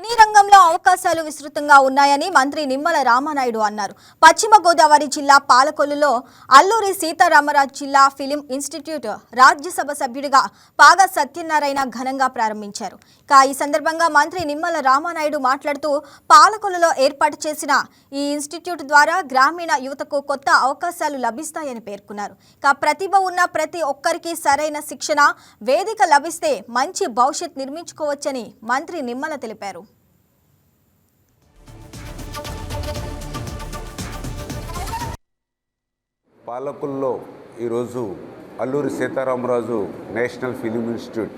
సినీ రంగంలో అవకాశాలు విస్తృతంగా ఉన్నాయని మంత్రి నిమ్మల రామానాయుడు అన్నారు. పశ్చిమ గోదావరి జిల్లా పాలకొల్లులో అల్లూరి సీతారామరాజు జిల్లా ఫిలిం ఇన్స్టిట్యూట్ రాజ్యసభ సభ్యుడిగా పాగా సత్యనారాయణ ఘనంగా ప్రారంభించారు. ఇక ఈ సందర్భంగా మంత్రి నిమ్మల రామానాయుడు మాట్లాడుతూ పాలకొల్లులో ఏర్పాటు చేసిన ఈ ఇన్స్టిట్యూట్ ద్వారా గ్రామీణ యువతకు కొత్త అవకాశాలు లభిస్తాయని పేర్కొన్నారు. ఇక ప్రతిభ ఉన్న ప్రతి ఒక్కరికి సరైన శిక్షణ వేదిక లభిస్తే మంచి భవిష్యత్ నిర్మించుకోవచ్చని మంత్రి నిమ్మల తెలిపారు. పాలకుల్లో ఈరోజు Alluri Sitaramaraju national film institute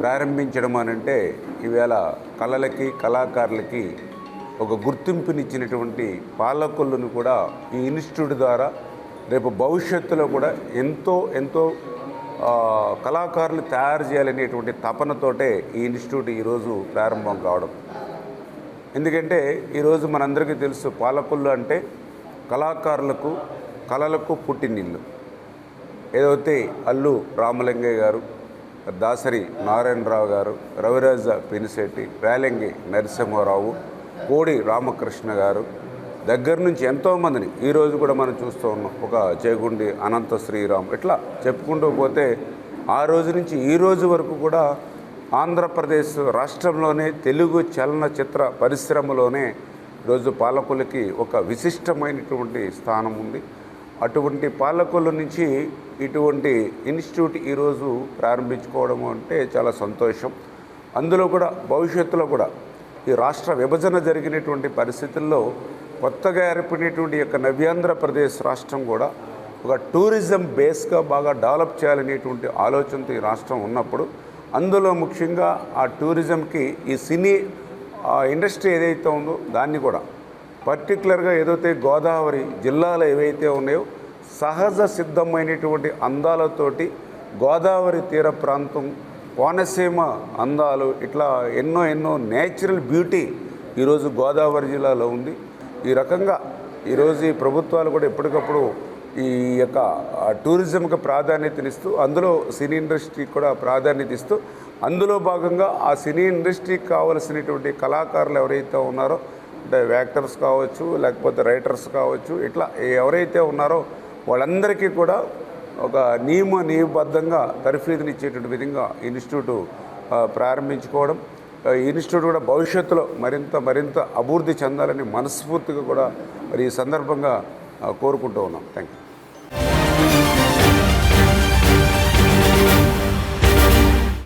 ప్రారంభించడం అనంటే ఈవేళ కళలకి కళాకారులకి ఒక గుర్తింపునిచ్చినటువంటి పాలకులను కూడా ఈ ఇన్స్టిట్యూట్ ద్వారా రేపు భవిష్యత్తులో కూడా ఎంతో ఎంతో కళాకారులు తయారు చేయాలనేటువంటి తపనతోటే ఈ ఇన్స్టిట్యూట్ ఈరోజు ప్రారంభం కావడం. ఎందుకంటే ఈరోజు మనందరికీ తెలుసు పాలకులు అంటే కళాకారులకు కళలకు పుట్టినిల్లు. ఏదైతే అల్లు రామలింగయ్య గారు దాసరి నారాయణరావు గారు రవిరాజ పినిశెట్టి రేలంగి నరసింహారావు కోడి రామకృష్ణ గారు దగ్గర నుంచి ఎంతోమందిని ఈరోజు కూడా మనం చూస్తూ ఉన్నాం. ఒక చేగుండి అనంత శ్రీరామ్ ఇట్లా చెప్పుకుంటూ పోతే ఆ రోజు నుంచి ఈ రోజు వరకు కూడా ఆంధ్రప్రదేశ్ రాష్ట్రంలోనే తెలుగు చలనచిత్ర పరిశ్రమలోనే ఈరోజు పాలకులకి ఒక విశిష్టమైనటువంటి స్థానం ఉంది. అటువంటి పాలకుల నుంచి ఇటువంటి ఇన్స్టిట్యూట్ ఈరోజు ప్రారంభించుకోవడం అంటే చాలా సంతోషం. అందులో కూడా భవిష్యత్తులో కూడా ఈ రాష్ట్ర విభజన జరిగినటువంటి పరిస్థితుల్లో కొత్తగా ఏర్పడినటువంటి యొక్క నవ్యాంధ్రప్రదేశ్ రాష్ట్రం కూడా ఒక టూరిజం బేస్గా బాగా డెవలప్ చేయాలనేటువంటి ఆలోచనతో ఈ రాష్ట్రం ఉన్నప్పుడు అందులో ముఖ్యంగా ఆ టూరిజంకి ఈ సినీ ఇండస్ట్రీ ఏదైతే ఉందో దాన్ని కూడా పర్టికులర్గా ఏదైతే గోదావరి జిల్లాలో ఏవైతే ఉన్నాయో సహజ సిద్ధమైనటువంటి అందాలతోటి గోదావరి తీర ప్రాంతం కోనసీమ అందాలు ఇట్లా ఎన్నో ఎన్నో నేచురల్ బ్యూటీ ఈరోజు గోదావరి జిల్లాలో ఉంది. ఈ రకంగా ఈరోజు ఈ ప్రభుత్వాలు కూడా ఎప్పటికప్పుడు ఈ యొక్క టూరిజంకి ప్రాధాన్యతనిస్తూ అందులో సినీ ఇండస్ట్రీకి కూడా ప్రాధాన్యత ఇస్తూ అందులో భాగంగా ఆ సినీ ఇండస్ట్రీకి కావలసినటువంటి కళాకారులు ఎవరైతే ఉన్నారో అంటే యాక్టర్స్ కావచ్చు లేకపోతే రైటర్స్ కావచ్చు ఇట్లా ఎవరైతే ఉన్నారో వాళ్ళందరికీ కూడా ఒక నియమ నియమబద్ధంగా తర్ఫీదునిచ్చేటువంటి విధంగా ఇన్స్టిట్యూట్ ప్రారంభించుకోవడం ఇన్స్టిట్యూట్ కూడా భవిష్యత్తులో మరింత మరింత అభివృద్ధి చెందాలని మనస్ఫూర్తిగా కూడా మరి ఈ సందర్భంగా కోరుకుంటూ ఉన్నాం. Thank you